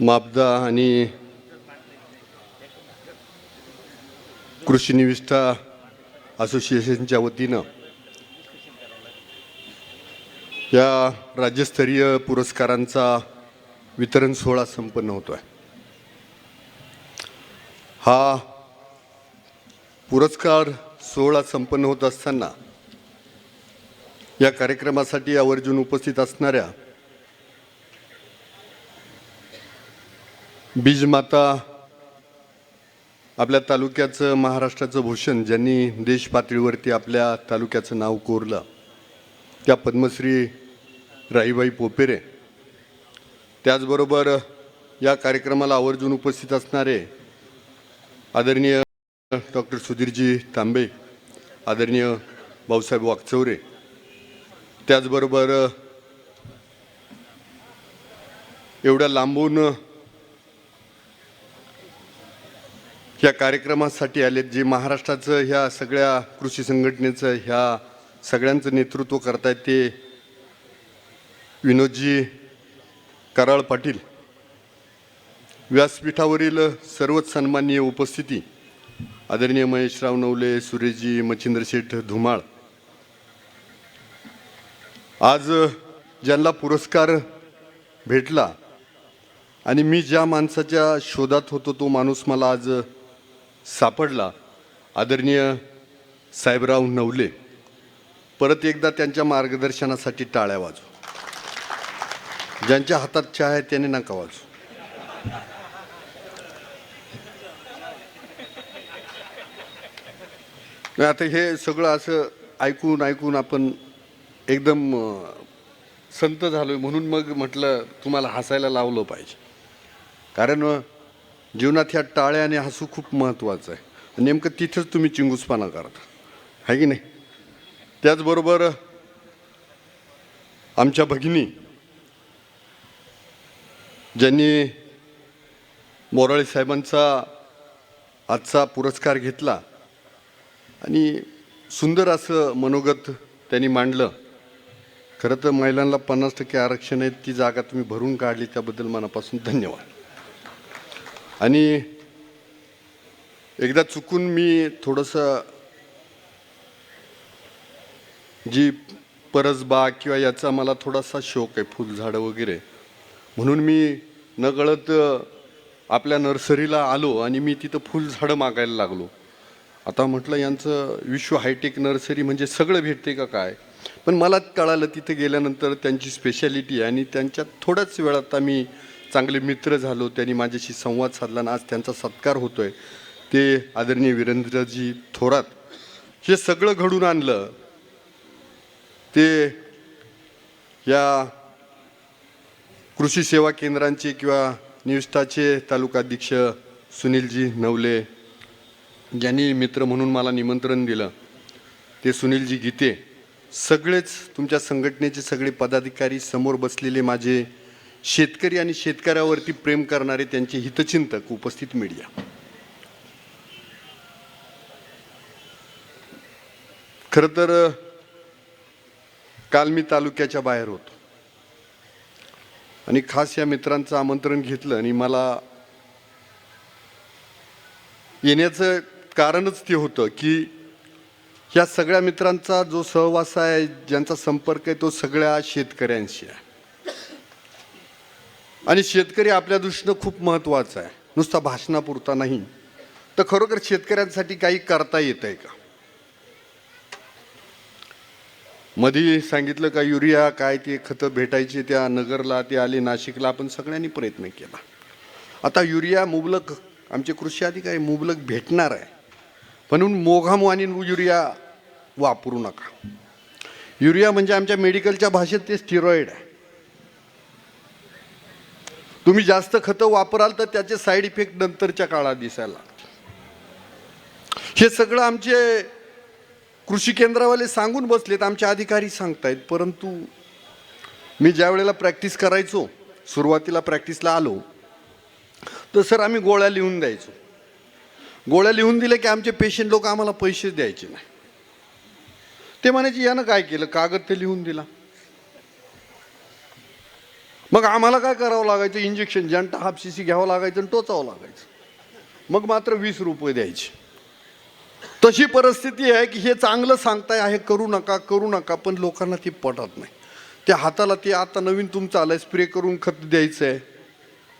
मापदा आणि कृषी निविष्ठा असोसिएशनच्या वतीनं या राज्यस्तरीय पुरस्कारांचा वितरण सोहळा संपन्न होतो आहे हा पुरस्कार सोहळा संपन्न होत असताना या कार्यक्रमासाठी आवर्जून उपस्थित असणाऱ्या बीजमाता आपल्या तालुक्याचं महाराष्ट्राचं भूषण ज्यांनी देश पातळीवरती आपल्या तालुक्याचं नाव कोरलं त्या पद्मश्री राईबाई पोपेरे. त्याचबरोबर या कार्यक्रमाला आवर्जून उपस्थित असणारे आदरणीय डॉक्टर सुधीरजी तांबे आदरणीय भाऊसाहेब वागचौरे त्याचबरोबर एवढ्या लांबून या कार्यक्रमासाठी आलेत जे महाराष्ट्राचं ह्या सगळ्या कृषी संघटनेचं ह्या सगळ्यांचं नेतृत्व करतायत ते विनोदजी कराळ पाटील. व्यासपीठावरील सर्वच सन्माननीय उपस्थिती आदरणीय महेशराव नवले सुरेशजी मच्छिंद्र शेठ धुमाळ. आज ज्यांना पुरस्कार भेटला आणि मी ज्या माणसाच्या शोधात होतो तो माणूस मला आज सापडला. आदरणीय साहेबराव नवले परत एकदा त्यांच्या मार्गदर्शनासाठी टाळ्या वाजू ज्यांच्या हातात चहा आहे त्याने नका वाजू नाही, आता हे सगळं असं ऐकून ऐकून आपण एकदम संत झालोय म्हणून मग म्हटलं तुम्हाला हसायला लावलं पाहिजे. कारण जीवनात ह्या टाळ्या आणि हसू खूप महत्त्वाचं आहे. नेमकं तिथंच तुम्ही चिंगूसपणा करता. आहे की नाही? त्याचबरोबर आमच्या भगिनी ज्यांनी मोराळे साहेबांचा आजचा पुरस्कार घेतला आणि सुंदर असं मनोगत त्यांनी मांडलं. खरं तर महिलांना पन्नास टक्के आरक्षण आहे ती जागा तुम्ही भरून काढली त्याबद्दल मनापासून धन्यवाद. आणि एकदा चुकून मी थोडंसं जी परसबाग किंवा याचा मला थोडासा शौक आहे फुलझाडं वगैरे. म्हणून मी नकळत आपल्या नर्सरीला आलो आणि मी तिथं फुलझाडं मागायला लागलो. आता म्हटलं यांचं विश्व हायटेक नर्सरी म्हणजे सगळं भेटते का काय? पण मला कळालं तिथे गेल्यानंतर त्यांची स्पेशालिटी आहे आणि त्यांच्यात थोड्याच वेळात आम्ही चांगले मित्र झालो त्यांनी माझ्याशी संवाद साधला आणि आज त्यांचा सत्कार होतो आहे ते आदरणीय वीरेंद्रजी थोरात हे सगळं घडून आणलं. ते या कृषी सेवा केंद्रांचे किंवा निविष्ठाचे तालुकाध्यक्ष सुनीलजी नवले ज्यांनी मित्र म्हणून मला निमंत्रण दिलं. ते सुनीलजी गीते सगळेच तुमच्या संघटनेचे सगळे पदाधिकारी समोर बसलेले माझे शेतकरी आणि शेतकऱ्यावरती प्रेम करणारे त्यांचे हितचिंतक उपस्थित मीडिया खरं तर काल मी तालुक्याच्या बाहेर होतो. आणि खास या मित्रांचं आमंत्रण घेतलं आणि मला येण्याचं कारणच ते होतं की या सगळ्या मित्रांचा जो सहवास आहे ज्यांचा संपर्क आहे तो सगळ्या शेतकऱ्यांशी आहे. आणि शेतकरी आपल्या दृष्टीनं खूप महत्त्वाचा आहे. नुसता भाषणापुरता नाही. तर खरोखर शेतकऱ्यांसाठी काही करता येत आहे का? मधी सांगितलं का युरिया काय ते खतं भेटायचे त्या नगरला ते आले नाशिकला आपण सगळ्यांनी प्रयत्न केला. आता युरिया मुबलक आमचे कृषी अधिकारी मुबलक भेटणार आहे. म्हणून मोघामवानी युरिया वापरू नका. युरिया म्हणजे आमच्या मेडिकलच्या भाषेत ते स्टिरॉइड आहे. तुम्ही जास्त खतं वापराल तर त्याचे साईड इफेक्ट नंतरच्या काळात दिसायला लागतात. हे सगळं आमचे कृषी केंद्रावाले सांगून बसलेत आमचे अधिकारी सांगतायत. परंतु मी ज्या वेळेला प्रॅक्टिस करायचो सुरुवातीला प्रॅक्टिसला आलो तर सर आम्ही गोळ्या लिहून द्यायचो. गोळ्या लिहून दिल्या की आमचे पेशंट लोक आम्हाला पैसे द्यायचे नाही. ते म्हणायचे यानं काय केलं? कागद ते लिहून दिला. मग आम्हाला काय करावं लागायचं? इंजेक्शन जंटा सी घ्यावं लागायचं आणि टोचावं लागायचं. मग मात्र वीस रुपये द्यायचे. तशी परिस्थिती आहे की हे चांगलं सांगताय आहे करू नका करू नका पण लोकांना ती पटत नाही. त्या हाताला ते आता नवीन तुमचं आलं स्प्रे करून खत द्यायचं आहे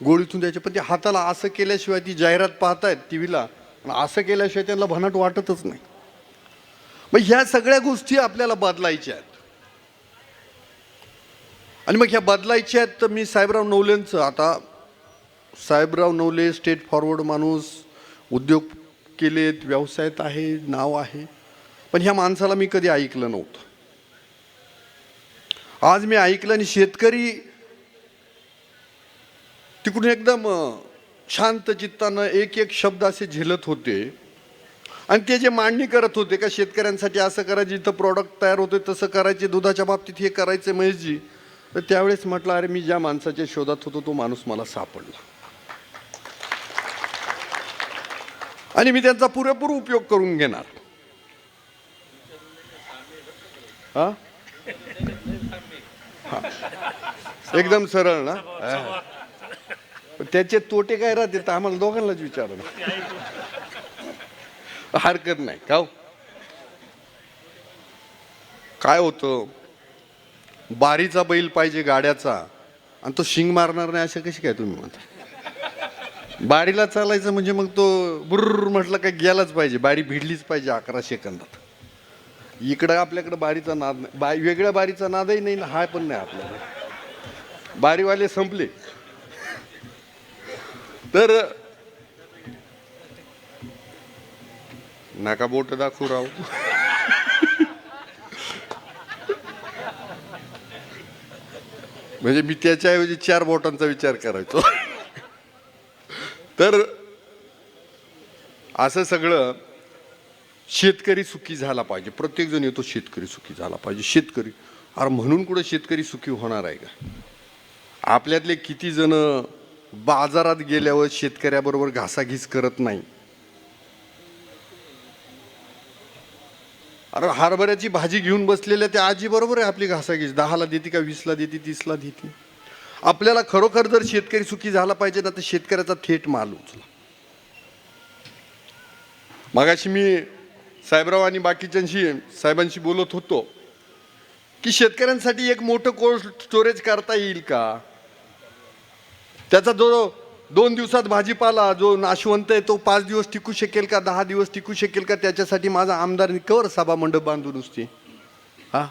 गोळीतून द्यायचं पण ते हाताला असं केल्याशिवाय ती जाहिरात पाहतायत टी व्हीला आणि असं केल्याशिवाय त्यांना भनाट वाटतच नाही. मग ह्या सगळ्या गोष्टी आपल्याला बदलायच्या आहेत. आणि मग ह्या बदलायच्या आहेत तर मी साहेबराव नवलेंचं. आता साहेबराव नवले स्टेट फॉरवर्ड माणूस उद्योग केलेत व्यवसायात आहे नाव आहे. पण ह्या माणसाला मी कधी ऐकलं नव्हतं. आज मी ऐकलं आणि शेतकरी तिकडून एकदम शांत चित्तानं एक एक शब्द असे झेलत होते. आणि ते जे मांडणी करत होते का शेतकऱ्यांसाठी असं करायचं जिथं प्रॉडक्ट तयार होते तसं करायचे दुधाच्या बाबतीत हे करायचं महेशजी. तर त्यावेळेस म्हटलं अरे मी ज्या माणसाच्या शोधात होतो तो माणूस मला सापडला. आणि मी त्यांचा पुरेपूर उपयोग करून घेणार. हा? एकदम सरळ ना? हा. त्याचे तोटे काय राहते तर आम्हाला दोघांनाच विचार हरकत नाही. का हो? काय होतं? बारीचा बैल पाहिजे गाड्याचा. आणि तो शिंग मारणार नाही असं कशी काय तुम्ही म्हणता? बारीला चालायचं म्हणजे मग तो बुर्र म्हटलं काय गेलाच पाहिजे. बारी भिडलीच पाहिजे अकरा सेकंदात इकडं आपल्याकडं बारीचा नाद नाही. बा वेगळ्या बारीचा नादही नाही ना हा पण नाही आपल्याला बारीवाले संपले. तर नका बोट दाखवू राहू म्हणजे मी त्याच्याऐवजी चार बोटांचा विचार करायचो. तर असं सगळं शेतकरी सुखी झाला पाहिजे. प्रत्येकजण येतो शेतकरी सुखी झाला पाहिजे. शेतकरी अरे म्हणून कुठं शेतकरी सुखी होणार आहे का? आपल्यातले किती जण बाजारात गेल्यावर शेतकऱ्याबरोबर घासाघीस करत नाही अरे हरभऱ्याची भाजी घेऊन बसलेल्या त्या आजी बरोबर आहे आपली घासाघीस. दहाला देते का वीसला देते तीसला देते? आपल्याला खरोखर जर शेतकरी सुखी झाला पाहिजे ना तर शेतकऱ्याचा थेट माल उचला. मगाशी मी साहेबराव आणि बाकीच्यांशी साहेबांशी बोलत होतो की शेतकऱ्यांसाठी एक मोठं कोल्ड स्टोरेज करता येईल का? त्याचा जो दोन दिवसात भाजीपाला जो नाशवंत आहे तो पाच दिवस टिकू शकेल का दहा दिवस टिकू शकेल का त्याच्यासाठी माझा आमदार कवर सभा मंडप बांधून नुसती. हा?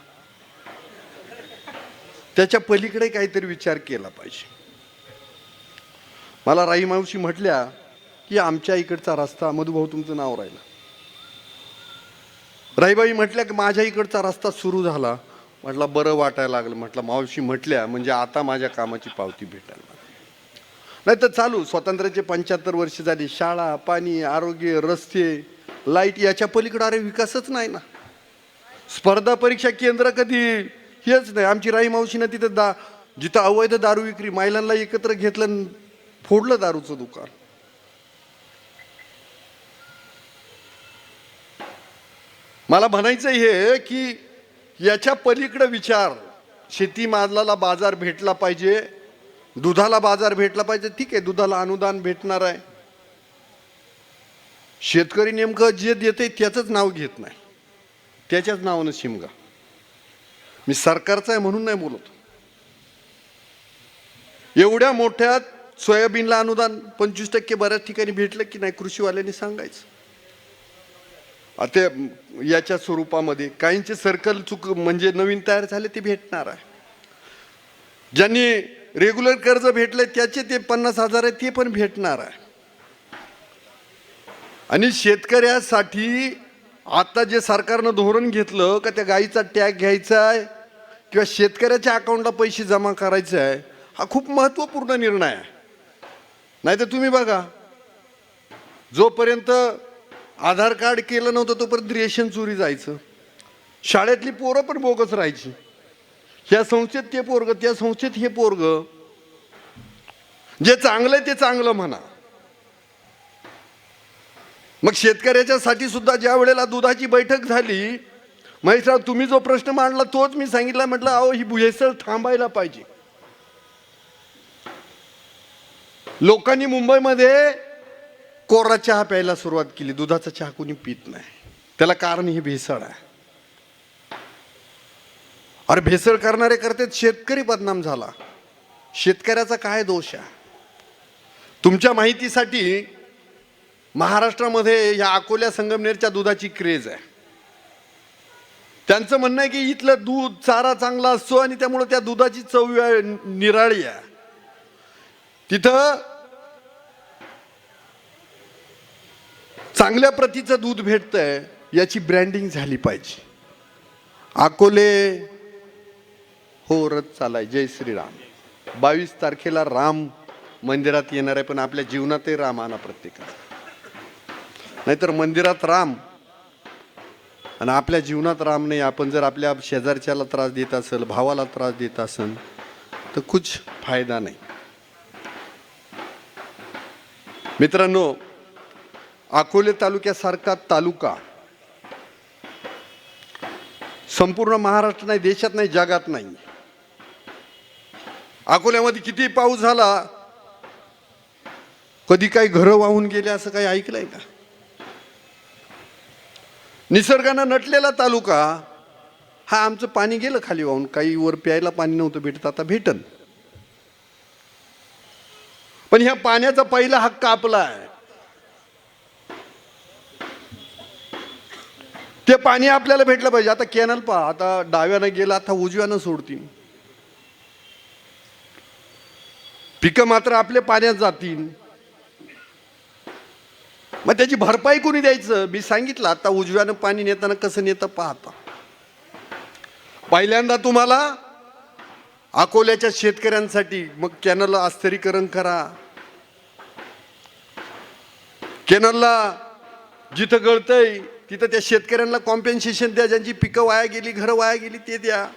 त्याच्या पलीकडे काहीतरी विचार केला पाहिजे. मला राई मावशी म्हटल्या की आमच्या इकडचा रस्ता मधुभाऊ तुमचं नाव राहिलं. राईबाई म्हटल्या की माझ्या इकडचा रस्ता सुरू झाला. म्हटलं बरं वाटायला लागलं. म्हटलं मावशी म्हटल्या म्हणजे आता माझ्या कामाची पावती भेटायला लागली. नाही तर चालू स्वातंत्र्याचे पंच्याहत्तर वर्ष झाली शाळा पाणी आरोग्य रस्ते लाइट याच्या पलीकडं अरे विकासच नाही ना. स्पर्धा परीक्षा केंद्र कधी? हेच नाही. आमची राई मावशीनं तिथं दा जिथं अवैध दारू विक्री महिलांना एकत्र घेतलं फोडलं दारूचं दुकान. मला म्हणायचं हे की याच्या पलीकडं विचार. शेती मालाला बाजार भेटला पाहिजे. दुधाला बाजार भेटला पाहिजे ठीक आहे दुधाला अनुदान भेटणार आहे. शेतकरी नेमकं जे देते त्याचंच नाव घेत नाही. त्याच्याच नावानं शिमगा. मी सरकारचा आहे म्हणून नाही बोलत. एवढ्या मोठ्या सोयाबीनला अनुदान पंचवीस टक्के बऱ्याच ठिकाणी भेटलं की नाही कृषीवाल्यांनी सांगायचं. आता याच्या स्वरूपामध्ये काहींचे सर्कल चुक म्हणजे नवीन तयार झाले ते भेटणार आहे. ज्यांनी रेग्युलर कर्ज भेटले त्याचे ते पन्नास हजार आहे ते पण भेटणार आहे. आणि शेतकऱ्यासाठी आता जे सरकारनं धोरण घेतलं का त्या गाईचा टॅग घ्यायचा आहे किंवा शेतकऱ्याच्या अकाउंटला पैसे जमा करायचे आहे हा खूप महत्त्वपूर्ण निर्णय आहे. नाही तर तुम्ही बघा जोपर्यंत आधार कार्ड केलं नव्हतं तोपर्यंत रेशन चोरी जायचं. शाळेतली पोरं पण बोगस राहायची. ह्या संस्थेत ते पोरग त्या संस्थेत हे पोरग जे चांगलं आहे ते चांगलं म्हणा. मग शेतकऱ्याच्यासाठी सुद्धा ज्या वेळेला दुधाची बैठक झाली महेशराव तुम्ही जो प्रश्न मांडला तोच मी सांगितला म्हटलं अहो ही भेसळ थांबायला पाहिजे. लोकांनी मुंबईमध्ये कोरा चहा प्यायला सुरुवात केली दुधाचा चहा कोणी पित नाही. त्याला कारण ही भेसळ आहे. अरे भेसळ करणारे करते शेतकरी बदनाम झाला. शेतकऱ्याचा काय दोष आहे? तुमच्या माहितीसाठी महाराष्ट्रामध्ये ह्या अकोल्या संगमनेरच्या दुधाची क्रेज आहे. त्यांचं म्हणणं आहे की इथलं दूध चारा चांगला असतो आणि त्यामुळं त्या दुधाची चव निराळी आहे. तिथं चांगल्या प्रतीचं दूध भेटतंय याची ब्रँडिंग झाली पाहिजे. अकोले हो रथ चालाय. जय श्रीराम. बावीस तारखेला राम मंदिरात येणार आहे पण आपल्या जीवनातही राम आणा प्रत्येकाचा. नाहीतर मंदिरात राम आणि आपल्या जीवनात राम नाही. आपण जर आपल्या शेजारच्याला त्रास देत असेल भावाला त्रास देत असेल तर कुछ फायदा नाही. मित्रांनो अकोले तालुक्यासारखा तालुका संपूर्ण महाराष्ट्र नाही देशात नाही जगात नाही. अकोल्यामध्ये किती पाऊस झाला? कधी काही घरं वाहून गेले असं काही ऐकलंय का? निसर्गानं नटलेला तालुका हा आमचं पाणी गेलं खाली वाहून. काही वर प्यायला पाणी नव्हतं भेटत आता भेटन. पण ह्या पाण्याचा पहिला हक्क आपला आहे ते पाणी आपल्याला भेटलं पाहिजे. आता कॅनल पहा आता डाव्यानं गेला आता उजव्यानं सोडतील. पिकं मात्र आपले पाण्यात जातील. मग त्याची भरपाई कोणी द्यायचं? मी सांगितलं आता उजव्यानं पाणी नेताना कसं नेतं पाहता. पहिल्यांदा तुम्हाला अकोल्याच्या शेतकऱ्यांसाठी मग कॅनलला अस्थिरीकरण करा. कॅनलला जिथं गळतंय तिथं त्या शेतकऱ्यांना कॉम्पेन्सेशन द्या. ज्यांची पिकं वाया गेली घरं वाया गेली ते द्या.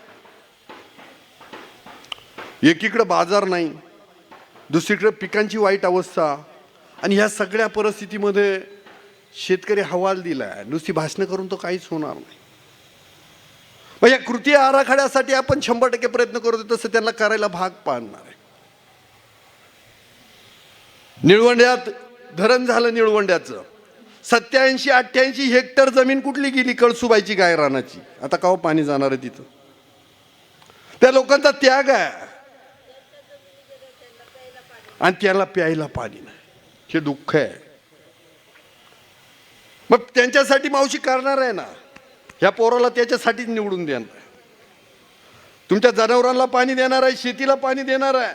एकीकडं बाजार नाही. दुसरीकडे पिकांची वाईट अवस्था. आणि ह्या सगळ्या परिस्थितीमध्ये शेतकरी हवाल दिलाय. नुसती भाषणं करून तो काहीच होणार नाही. मग या कृती आराखड्यासाठी आपण शंभर टक्के प्रयत्न करतो तसं त्यांना करायला भाग पाडणार आहे. निळवंड्यात धरण झालं निळवंड्याचं. सत्याऐंशी अठ्ठ्याऐंशी हेक्टर जमीन कुठली गेली? कळसुबाईची गायरानाची. आता काव पाणी जाणार आहे तिथं? त्या लोकांचा त्याग आहे. आणि त्याला प्यायला पाणी नाही. हे दुःख आहे. मग त्यांच्यासाठी मावशी करणार आहे ना. ह्या पोराला त्याच्यासाठीच निवडून देणार आहे. तुमच्या जनावरांना पाणी देणार आहे शेतीला पाणी देणार आहे.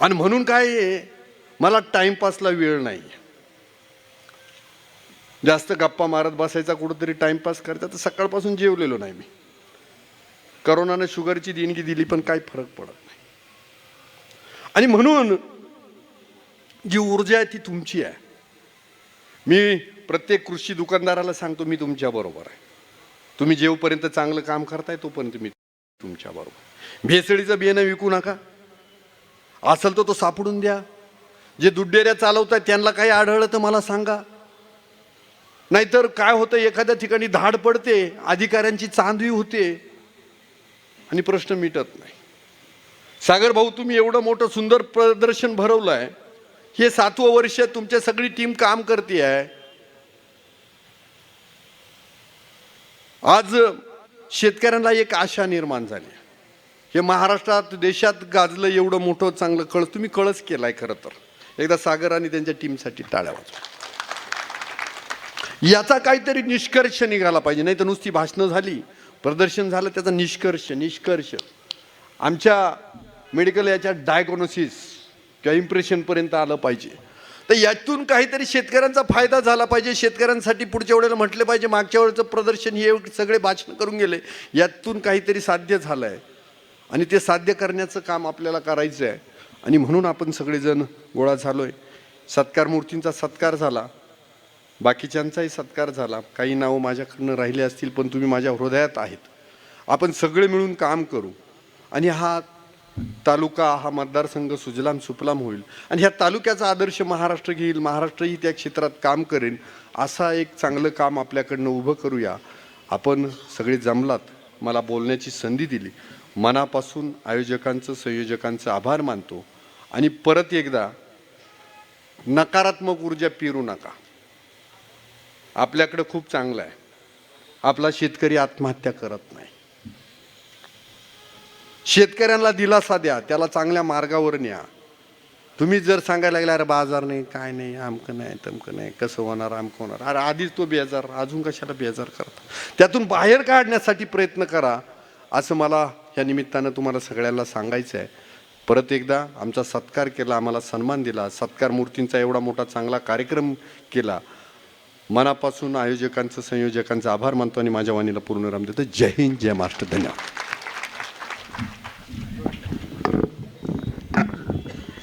आणि म्हणून काय आहे, मला टाइमपासला वेळ नाही जास्त गप्पा मारत बसायचा कुठंतरी टाइमपास करता तर सकाळपासून जेवलेलो नाही मी. करोनानं शुगरची देणगी दिली पण काही फरक पडत आणि म्हणून जी ऊर्जा आहे ती तुमची आहे. मी प्रत्येक कृषी दुकानदाराला सांगतो मी तुमच्या बरोबर आहे. तुम्ही जेवपर्यंत चांगलं काम करताय तोपर्यंत मी तुमच्या बरोबर भेसळीचं बियाणं विकू नका. असेल तर तो सापडून द्या. जे दुड्डेऱ्या चालवतात त्यांना काही आढळलं तर मला सांगा. नाहीतर काय होतं एखाद्या ठिकाणी धाड पडते अधिकाऱ्यांची चांदवी होते आणि प्रश्न मिटत नाही. सागर भाऊ तुम्ही एवढं मोठं सुंदर प्रदर्शन भरवलं आहे हे सातवं वर्ष तुमच्या सगळी टीम काम करते आहे आज शेतकऱ्यांना एक आशा निर्माण झाली. हे महाराष्ट्रात देशात गाजलं एवढं मोठं चांगलं कळस तुम्ही कळस केलाय खरं तर. एकदा सागर आणि त्यांच्या टीमसाठी टाळ्या वाजवा. याचा काहीतरी निष्कर्ष निघाला पाहिजे नाही तर नुसती भाषणं झाली प्रदर्शन झालं त्याचा निष्कर्ष निष्कर्ष. आमच्या मेडिकल याच्या डायग्नोसिस किंवा इम्प्रेशनपर्यंत आलं पाहिजे. तर यातून काहीतरी शेतकऱ्यांचा फायदा झाला पाहिजे. शेतकऱ्यांसाठी पुढच्या वेळेला म्हटलं पाहिजे मागच्या वेळेचं प्रदर्शन हे सगळे भाषण करून गेले. यातून काहीतरी साध्य झालं आहे आणि ते साध्य करण्याचं काम आपल्याला करायचं आहे. आणि म्हणून आपण सगळेजण गोळा झालो आहे सत्कार मूर्तींचा सत्कार झाला. बाकीच्यांचाही सत्कार झाला. काही नावं माझ्याकडनं राहिले असतील पण तुम्ही माझ्या हृदयात आहेत. आपण सगळे मिळून काम करू. आणि हा तालुका हा मतदारसंघ सुजलाम सुफलाम होईल. आणि ह्या तालुक्याचा आदर्श महाराष्ट्र घेईल. महाराष्ट्रही त्या क्षेत्रात काम करेन. असा एक चांगलं काम आपल्याकडनं उभं करूया. आपण सगळे जमलात. मला बोलण्याची संधी दिली. मनापासून आयोजकांचं संयोजकांचं आभार मानतो. आणि परत एकदा नकारात्मक ऊर्जा पिरू नका. आपल्याकडं खूप चांगलं आहे. आपला शेतकरी आत्महत्या करत नाही. शेतकऱ्यांना दिलासा द्या त्याला चांगल्या मार्गावर न्या. तुम्ही जर सांगायला लागला अरे बाजार नाही काय नाही आमकं नाही तमकं नाही कसं होणार आमकं होणार? अरे आधीच तो बेजार अजून कशाला बेजार करता? त्यातून बाहेर काढण्यासाठी प्रयत्न करा असं मला या निमित्तानं तुम्हाला सगळ्यांना सांगायचं आहे. परत एकदा आमचा सत्कार केला आम्हाला सन्मान दिला सत्कार मूर्तींचा एवढा मोठा चांगला कार्यक्रम केला. मनापासून आयोजकांचं संयोजकांचा आभार मानतो आणि माझ्या वाणीला पूर्ण राम देतो. जय हिंद जय महाराष्ट्र धन्यवाद.